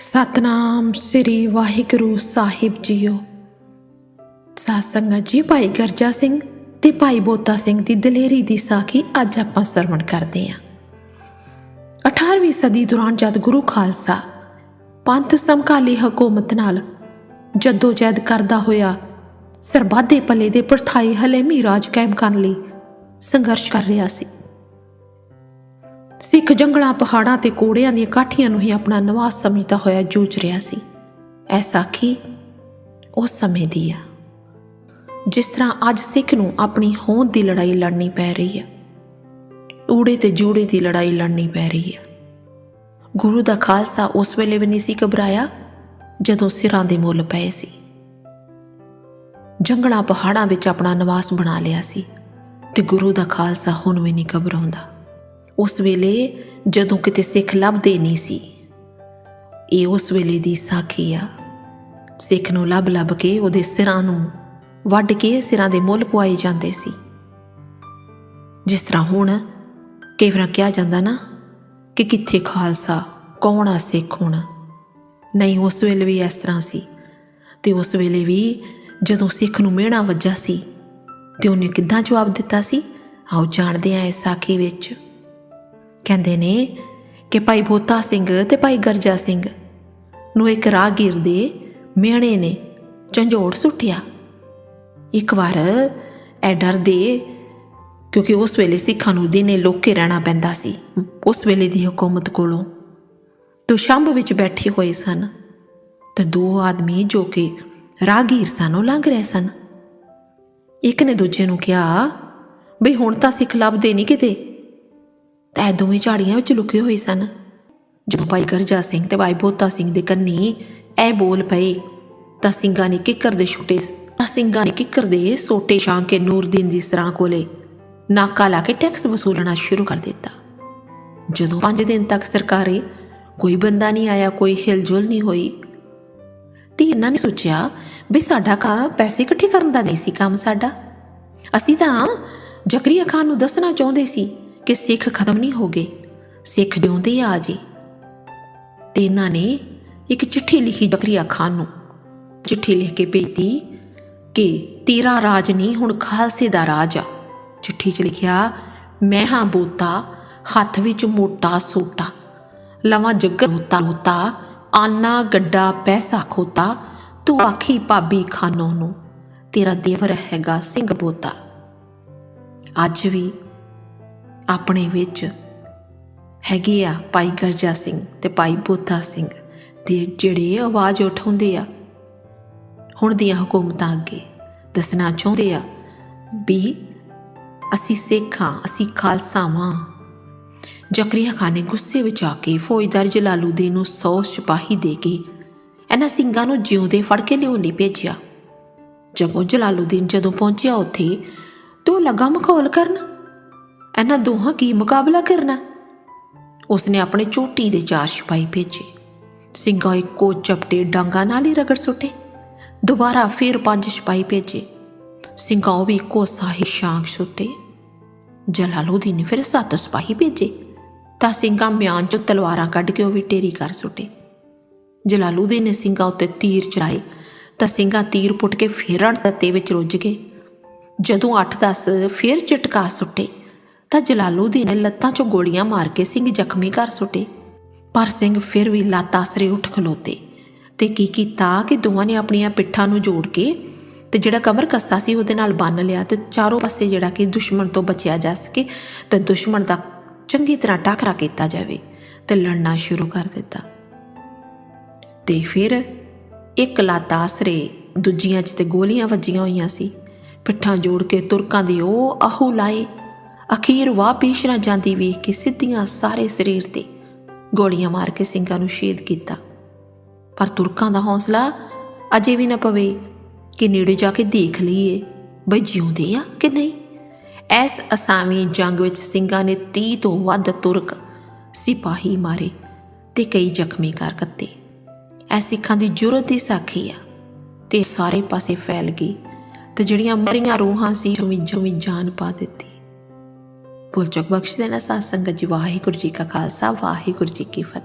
ਸਤਨਾਮ ਸ੍ਰੀ ਵਾਹਿਗੁਰੂ ਸਾਹਿਬ ਜੀਓ। ਸਾਧ ਜੀ, ਭਾਈ ਗਰਜਾ ਸਿੰਘ ਤੇ ਭਾਈ ਬੋਤਾ ਸਿੰਘ ਦੀ ਦਲੇਰੀ ਦੀ ਸਾਖੀ ਅੱਜ ਆਪਾਂ ਸਰਵਣ ਕਰਦੇ ਹਾਂ। 18ਵੀਂ ਸਦੀ ਦੌਰਾਨ ਜਦ ਗੁਰੂ ਖਾਲਸਾ ਪੰਥ ਸਮਕਾਲੀ ਹਕੂਮਤ ਨਾਲ ਜਦੋਜਹਿਦ ਕਰਦਾ ਹੋਇਆ ਸਰਬਾਦੇ ਪੱਲੇ ਦੇ ਪਰਥਾਈ ਹਲੇਮੀ ਰਾਜ ਕਾਇਮ ਕਰਨ ਲਈ ਸੰਘਰਸ਼ ਕਰ ਰਿਹਾ ਸੀ ਸਿੱਖ ਜੰਗਲਾਂ, ਪਹਾੜਾਂ ਤੇ ਕੋੜਿਆਂ ਦੀਆਂ ਕਾਠੀਆਂ ਨੂੰ ਹੀ ਆਪਣਾ ਨਿਵਾਸ ਸਮਝਦਾ ਹੋਇਆ ਜੂਝ ਰਿਹਾ ਸੀ। ਇਹ ਸਾਖੀ ਉਸ ਸਮੇਂ ਦੀ ਆ, ਜਿਸ ਤਰ੍ਹਾਂ ਅੱਜ ਸਿੱਖ ਨੂੰ ਆਪਣੀ ਹੋਂਦ ਦੀ ਲੜਾਈ ਲੜਨੀ ਪੈ ਰਹੀ ਹੈ ਊੜੇ ਤੇ ਜੂੜੇ ਦੀ ਲੜਾਈ ਲੜਨੀ ਪੈ ਰਹੀ ਹੈ ਗੁਰੂ ਦਾ ਖਾਲਸਾ ਉਸ ਵੇਲੇ ਵੀ ਨਹੀਂ ਸੀ ਘਬਰਾਇਆ, ਜਦੋਂ ਸਿਰਾਂ ਦੇ ਮੁੱਲ ਪਏ ਸੀ। ਜੰਗਲਾਂ, ਪਹਾੜਾਂ ਵਿੱਚ ਆਪਣਾ ਨਿਵਾਸ ਬਣਾ ਲਿਆ ਸੀ ਤੇ ਗੁਰੂ ਦਾ ਖਾਲਸਾ ਹੁਣ ਵੀ ਨਹੀਂ ਘਬਰਾਉਂਦਾ। ਉਸ ਵੇਲੇ ਜਦੋਂ ਕਿਤੇ ਸਿੱਖ ਲੱਭਦੇ ਨਹੀਂ ਸੀ। ਇਹ ਉਸ ਵੇਲੇ ਦੀ ਸਾਖੀ ਆ। ਸਿੱਖ ਨੂੰ ਲੱਭ ਲੱਭ ਕੇ ਉਹਦੇ ਸਿਰਾਂ ਨੂੰ ਵੱਢ ਕੇ ਸਿਰਾਂ ਦੇ ਮੁੱਲ ਪਵਾਏ ਜਾਂਦੇ ਸੀ। ਜਿਸ ਤਰ੍ਹਾਂ ਹੁਣ ਕਈ ਵਾਰ ਕਿਹਾ ਜਾਂਦਾ ਨਾ ਕਿ ਕਿੱਥੇ ਖਾਲਸਾ, ਕੌਣ ਆ ਸਿੱਖ ਹੁਣ? ਨਹੀਂ, ਉਸ ਵੇਲੇ ਵੀ ਇਸ ਤਰ੍ਹਾਂ ਸੀ। ਤੇ ਉਸ ਵੇਲੇ ਵੀ ਜਦੋਂ ਸਿੱਖ ਨੂੰ ਮਿਹਣਾ ਵੱਜਾ ਸੀ, ਤੇ ਉਹਨੇ ਕਿੱਦਾਂ ਜਵਾਬ ਦਿੱਤਾ ਸੀ? ਆਓ ਜਾਣਦੇ ਹਾਂ ਇਸ ਸਾਖੀ ਵਿੱਚ। ਕਹਿੰਦੇ ਨੇ ਕਿ ਭਾਈ ਬੋਤਾ ਸਿੰਘ ਤੇ ਭਾਈ ਗਰਜਾ ਸਿੰਘ ਨੂੰ ਇੱਕ ਰਾਹਗੀਰ ਦੇ ਮਿਹਣੇ ਨੇ ਝੰਜੋੜ ਸੁੱਟਿਆ। ਇੱਕ ਵਾਰ ਇਹ ਡਰਦੇ ਕਿਉਂਕਿ ਉਸ ਵੇਲੇ ਸਿੱਖਾਂ ਨੂੰ ਦਿਨੇ ਲੋਕੇ ਰਹਿਣਾ ਪੈਂਦਾ ਸੀ, ਉਸ ਵੇਲੇ ਦੀ ਹਕੂਮਤ ਕੋਲੋਂ। ਤੋਂ ਸ਼ੰਭ ਵਿੱਚ ਬੈਠੇ ਹੋਏ ਸਨ ਤੇ ਦੋ ਆਦਮੀ ਜੋ ਕਿ ਰਾਹਗੀਰ ਸਨ ਉਹ ਲੰਘ ਰਹੇ ਸਨ। ਇੱਕ ਨੇ ਦੂਜੇ ਨੂੰ ਕਿਹਾ, ਬਈ ਹੁਣ ਤਾਂ ਸਿੱਖ ਲੱਭਦੇ ਨਹੀਂ ਕਿਤੇ। ਤਾਂ ਇਹ ਦੋਵੇਂ ਝਾੜੀਆਂ ਵਿੱਚ ਲੁਕੇ ਹੋਏ ਸਨ। ਜਦੋਂ ਭਾਈ ਗਰਜਾ ਸਿੰਘ ਤੇ ਭਾਈ ਬੋਤਾ ਸਿੰਘ ਦੇ ਕੰਨੀ ਇਹ ਬੋਲ ਪਏ, ਤਾਂ ਸਿੰਘਾਂ ਨੇ ਕਿੱਕਰ ਦੇ ਛੁੱਟੇ ਤਾਂ ਸਿੰਘਾਂ ਨੇ ਕਿੱਕਰ ਦੇ ਸੋਟੇ ਛਾਂ ਕੇ ਨੂਰਦੀਨ ਦੀ ਸਰਾਂ ਕੋਲੇ ਨਾਕਾ ਲਾ ਕੇ ਟੈਕਸ ਵਸੂਲਣਾ ਸ਼ੁਰੂ ਕਰ ਦਿੱਤਾ। ਜਦੋਂ 5 ਦਿਨ ਤੱਕ ਸਰਕਾਰੇ ਕੋਈ ਬੰਦਾ ਨਹੀਂ ਆਇਆ, ਕੋਈ ਹਿਲਜੁਲ ਨਹੀਂ ਹੋਈ, ਤੇ ਇਹਨਾਂ ਨੇ ਸੋਚਿਆ ਵੀ ਸਾਡਾ ਕਾ ਪੈਸੇ ਇਕੱਠੇ ਕਰਨ ਦਾ ਨਹੀਂ ਸੀ ਕੰਮ ਸਾਡਾ। ਅਸੀਂ ਤਾਂ ਜ਼ਕਰੀਆ ਖਾਨ ਨੂੰ ਦੱਸਣਾ ਚਾਹੁੰਦੇ ਸੀ ਕਿ ਸਿੱਖ ਖਤਮ ਨਹੀਂ ਹੋ ਗਏ। ਸਿੱਖ ਜਿਉਂਦੇ ਆ ਜੀ। ਤੇ ਇਹਨਾਂ ਨੇ ਇੱਕ ਚਿੱਠੀ ਲਿਖੀ ਜ਼ਕਰੀਆ ਖਾਨ ਨੂੰ। ਚਿੱਠੀ ਲਿਖ ਕੇ ਭੇਜੀ ਕਿ ਤੇਰਾ ਰਾਜ ਨਹੀਂ, ਹੁਣ ਖਾਲਸੇ ਦਾ ਰਾਜ ਆ। ਚਿੱਠੀ 'ਚ ਲਿਖਿਆ, ਮੈਂ ਹਾਂ ਬੋਤਾ, ਹੱਥ ਵਿੱਚ ਮੋਟਾ ਸੋਟਾ। ਲਵਾਂ ਜੱਗਰ ਹੋਤਾ ਹੋਤਾ ਆਨਾ ਗੱਡਾ ਪੈਸਾ ਖੋਤਾ। ਤੂੰ ਆਖੀ ਭਾਬੀ ਖਾਨੋਂ ਨੂੰ, ਤੇਰਾ ਦੇਵਰ ਹੈਗਾ ਸਿੰਘ ਬੋਤਾ। ਅੱਜ ਵੀ ਆਪਣੇ ਵਿੱਚ ਹੈਗੇ ਆ ਭਾਈ ਗਰਜਾ ਸਿੰਘ ਤੇ ਭਾਈ ਬੋਤਾ ਸਿੰਘ ਦੇ ਜਿਹੜੇ ਆਵਾਜ਼ ਉਠਾਉਂਦੇ ਆ, ਹੁਣ ਦੀਆਂ ਹਕੂਮਤਾਂ ਅੱਗੇ ਦੱਸਣਾ ਚਾਹੁੰਦੇ ਆ ਵੀ ਅਸੀਂ ਸਿੱਖਾਂ, ਅਸੀਂ ਖਾਲਸਾਵਾਂ। ਜ਼ਕਰੀਆ ਖਾਨ ਨੇ ਗੁੱਸੇ ਵਿੱਚ ਆ ਕੇ ਫੌਜਦਾਰ ਜਲਾਲੂਦੀਨ ਨੂੰ 100 ਸਿਪਾਹੀ ਦੇ ਕੇ ਇਹਨਾਂ ਸਿੰਘਾਂ ਨੂੰ ਜਿਉਂਦੇ ਫੜ ਕੇ ਲਿਆਉਣ ਲਈ ਭੇਜਿਆ। ਜਦੋਂ ਜਲਾਲੂਦੀਨ ਜਦੋਂ ਪਹੁੰਚਿਆ ਉੱਥੇ, ਤੇ ਉਹ ਲੱਗਾ ਮਖੌਲ ਕਰਨ। ਇਹਨਾਂ ਦੋਹਾਂ ਕੀ ਮੁਕਾਬਲਾ ਕਰਨਾ? ਉਸਨੇ ਆਪਣੇ ਚੋਟੀ ਦੇ ਚਾਰ ਸਿਪਾਹੀ ਭੇਜੇ। ਸਿੰਘਾਂ ਇੱਕੋ ਚਪਟੇ ਡਾਂਗਾ ਨਾਲ ਹੀ ਰਗੜ ਸੁੱਟੇ। ਦੁਬਾਰਾ ਫਿਰ ਪੰਜ ਸਿਪਾਹੀ ਭੇਜੇ। ਸਿੰਘਾਂ ਉਹ ਵੀ ਇੱਕੋ ਸਾਹੀ ਸ਼ਾਂਕ ਸੁੱਟੇ। ਜਲਾਲੂਦੀਨ ਨੇ ਫਿਰ ਸੱਤ ਸਿਪਾਹੀ ਭੇਜੇ। ਤਾਂ ਸਿੰਘਾਂ ਮਿਆਨ ਚੋਂ ਤਲਵਾਰਾਂ ਕੱਢ ਕੇ ਉਹ ਵੀ ਢੇਰੀ ਕਰ ਸੁੱਟੇ। ਜਲਾਲੂਦੀਨ ਨੇ ਸਿੰਘਾਂ ਉੱਤੇ ਤੀਰ ਚਲਾਏ ਤਾਂ ਸਿੰਘਾਂ ਤੀਰ ਪੁੱਟ ਕੇ ਫੇਰਣ ਤੱਤੇ ਵਿੱਚ ਰੁੱਝ ਗਏ। ਜਦੋਂ 8-10 ਫੇਰ ਝਟਕਾ ਸੁੱਟੇ। ਤਾਂ ਜਲਾਲੂਦੀਨ ਨੇ ਲੱਤਾਂ 'ਚੋਂ ਗੋਲੀਆਂ ਮਾਰ ਕੇ ਸਿੰਘ ਜ਼ਖਮੀ ਕਰ ਸੁੱਟੇ। ਪਰ ਸਿੰਘ ਫਿਰ ਵੀ ਲੱਤ ਆਸਰੇ ਉੱਠ ਖਲੋਤੇ ਤੇ ਕੀ ਕੀਤਾ ਕਿ ਦੋਵਾਂ ਨੇ ਆਪਣੀਆਂ ਪਿੱਠਾਂ ਨੂੰ ਜੋੜ ਕੇ ਤੇ ਜਿਹੜਾ ਕਮਰ ਕੱਸਾ ਸੀ ਉਹਦੇ ਨਾਲ ਬੰਨ ਲਿਆ ਤੇ ਚਾਰੋਂ ਪਾਸੇ ਜਿਹੜਾ ਕਿ ਦੁਸ਼ਮਣ ਤੋਂ ਬਚਿਆ ਜਾ ਸਕੇ ਤੇ ਦੁਸ਼ਮਣ ਦਾ ਚੰਗੀ ਤਰ੍ਹਾਂ ਟਾਕਰਾ ਕੀਤਾ ਜਾਵੇ ਤੇ ਲੜਨਾ ਸ਼ੁਰੂ ਕਰ ਦਿੱਤਾ। ਤੇ ਫਿਰ ਇੱਕ ਲੱਤ ਆਸਰੇ ਦੂਜੀਆਂ 'ਚ ਤੇ ਗੋਲੀਆਂ ਵੱਜੀਆਂ ਹੋਈਆਂ ਸੀ। ਪਿੱਠਾਂ ਜੋੜ ਕੇ ਤੁਰਕਾਂ ਦੇ ਉਹ ਆਹੂ ਲਾਏ ਅਖੀਰ ਵਾਹ ਪੇਸ਼ ਨਾ ਜਾਂਦੀ ਵੇਖ ਕੇ ਸਿੱਧੀਆਂ ਸਾਰੇ ਸਰੀਰ ਤੇ ਗੋਲੀਆਂ ਮਾਰ ਕੇ ਸਿੰਘਾਂ ਨੂੰ ਸ਼ਹੀਦ ਕੀਤਾ। ਪਰ ਤੁਰਕਾਂ ਦਾ ਹੌਸਲਾ ਅਜੇ ਵੀ ਨਾ ਪਵੇ ਕਿ ਨੇੜੇ ਜਾ ਕੇ ਦੇਖ ਲਈਏ ਬਈ ਜਿਉਂਦੇ ਆ ਕਿ ਨਹੀਂ। ਐਸ ਅਸਾਮੀ ਜੰਗ ਵਿੱਚ ਸਿੰਘਾਂ ਨੇ 30 ਤੋਂ ਵੱਧ ਤੁਰਕ ਸਿਪਾਹੀ ਮਾਰੇ ਤੇ ਕਈ ਜ਼ਖਮੀ ਕਰ ਕੱਤੇ। ਐ ਸਿੱਖਾਂ ਦੀ ਜੁਰਤ ਦੀ ਸਾਖੀ ਆ ਤੇ ਸਾਰੇ ਪਾਸੇ ਫੈਲ ਗਈ ਤੇ ਜਿਹੜੀਆਂ ਮਰੀਆਂ ਰੂਹਾਂ ਸੀ, ਉਹ ਵੀ ਜਾਨ ਪਾ ਦਿੱਤੀ। ਭੁੱਲ ਚੁੱਕ ਬਖਸ਼ ਦੇਣਾ ਸਾਧ ਸੰਗਤ ਜੀ, ਵਾਹਿਗੁਰੂ ਜੀ ਕਾ ਖਾਲਸਾ, ਵਾਹਿਗੁਰੂ ਜੀ ਕੀ ਫਤਿਹ।